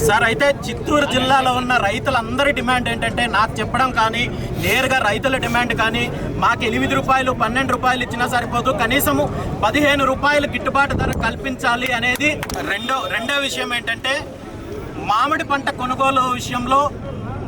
Sir అయితే చిత్తూరు జిల్లాలో ఉన్న రైతులందరి డిమాండ్ ఏంటంటే నాకు చెప్పడం కానీ నేరుగా రైతుల డిమాండ్ కానీ మాకు ఎనిమిది రూపాయలు పన్నెండు రూపాయలు ఇచ్చినా సరిపోదు. కనీసము పదిహేను రూపాయలు గిట్టుబాటు ధర కల్పించాలి అనేది రెండో రెండో విషయం ఏంటంటే మామిడి పంట కొనుగోలు విషయంలో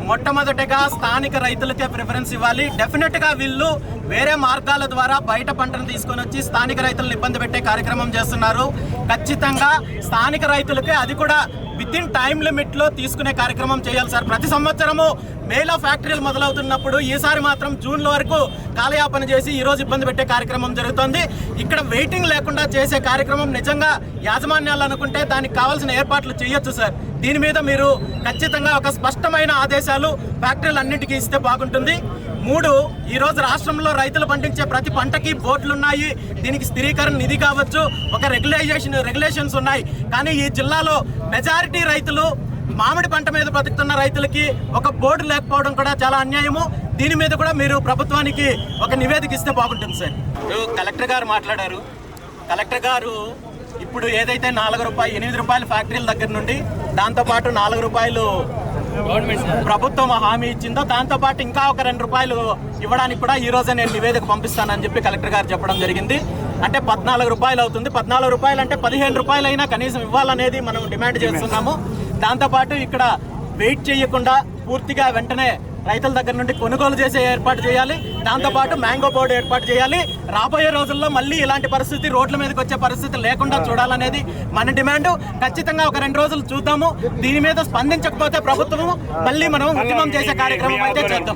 మొట్టమొదటిగా స్థానిక రైతులకే ప్రిఫరెన్స్ ఇవ్వాలి. డెఫినెట్గా వీళ్ళు వేరే మార్గాల ద్వారా బయట పంటను తీసుకొని వచ్చి స్థానిక రైతులను ఇబ్బంది పెట్టే కార్యక్రమం చేస్తున్నారు. ఖచ్చితంగా స్థానిక రైతులకే అది కూడా విత్ ఇన్ టైం లిమిట్లో తీసుకునే కార్యక్రమం చేయాలి సార్. ప్రతి సంవత్సరము మేలో ఫ్యాక్టరీలు మొదలవుతున్నప్పుడు ఈసారి మాత్రం జూన్లో వరకు కాలయాపన చేసి ఈరోజు ఇబ్బంది పెట్టే కార్యక్రమం జరుగుతోంది. ఇక్కడ వెయిటింగ్ లేకుండా చేసే కార్యక్రమం నిజంగా యాజమాన్యాలు అనుకుంటే దానికి కావాల్సిన ఏర్పాట్లు చేయొచ్చు సార్. దీని మీద మీరు ఖచ్చితంగా ఒక స్పష్టమైన ఆదేశాలు ఫ్యాక్టరీలు అన్నింటికీ ఇస్తే బాగుంటుంది. మూడు ఈరోజు రాష్ట్రంలో రైతులు పండించే ప్రతి పంటకి బోర్డులు ఉన్నాయి దీనికి స్థిరీకరణ నిధి కావచ్చు ఒక రెగ్యులైజేషన్ రెగ్యులేషన్స్ ఉన్నాయి. కానీ ఈ జిల్లాలో మెజారిటీ రైతులు మామిడి పంట మీద బతుకుతున్న రైతులకి ఒక బోర్డు లేకపోవడం కూడా చాలా అన్యాయము. దీని మీద కూడా మీరు ప్రభుత్వానికి ఒక నివేదిక ఇస్తే బాగుంటుంది సార్. కలెక్టర్ గారు మాట్లాడారు. కలెక్టర్ గారు ఇప్పుడు ఏదైతే నాలుగు రూపాయలు ఎనిమిది రూపాయల ఫ్యాక్టరీల దగ్గర నుండి దాంతోపాటు నాలుగు రూపాయలు ప్రభుత్వం హామీ ఇచ్చిందో దాంతో పాటు ఇంకా ఒక రెండు రూపాయలు ఇవ్వడానికి కూడా ఈ రోజే నేను నివేదిక పంపిస్తానని చెప్పి కలెక్టర్ గారు చెప్పడం జరిగింది. అంటే పద్నాలుగు రూపాయలు అవుతుంది. పద్నాలుగు రూపాయలు అంటే పదిహేను రూపాయలు అయినా కనీసం ఇవ్వాలనేది మనం డిమాండ్ చేస్తున్నాము. దాంతోపాటు ఇక్కడ వెయిట్ చేయకుండా పూర్తిగా వెంటనే రైతుల దగ్గర నుండి కొనుగోలు చేసే ఏర్పాటు చేయాలి. దాంతోపాటు మ్యాంగో బోర్డు ఏర్పాటు చేయాలి. రాబోయే రోజుల్లో మళ్ళీ ఇలాంటి పరిస్థితి రోడ్ల మీదకి వచ్చే పరిస్థితి లేకుండా చూడాలనేది మన డిమాండ్. ఖచ్చితంగా ఒక రెండు రోజులు చూద్దాము. దీని మీద స్పందించకపోతే ప్రభుత్వం మళ్ళీ మనం ఉద్యమం చేసే కార్యక్రమం అయితే చేద్దాం.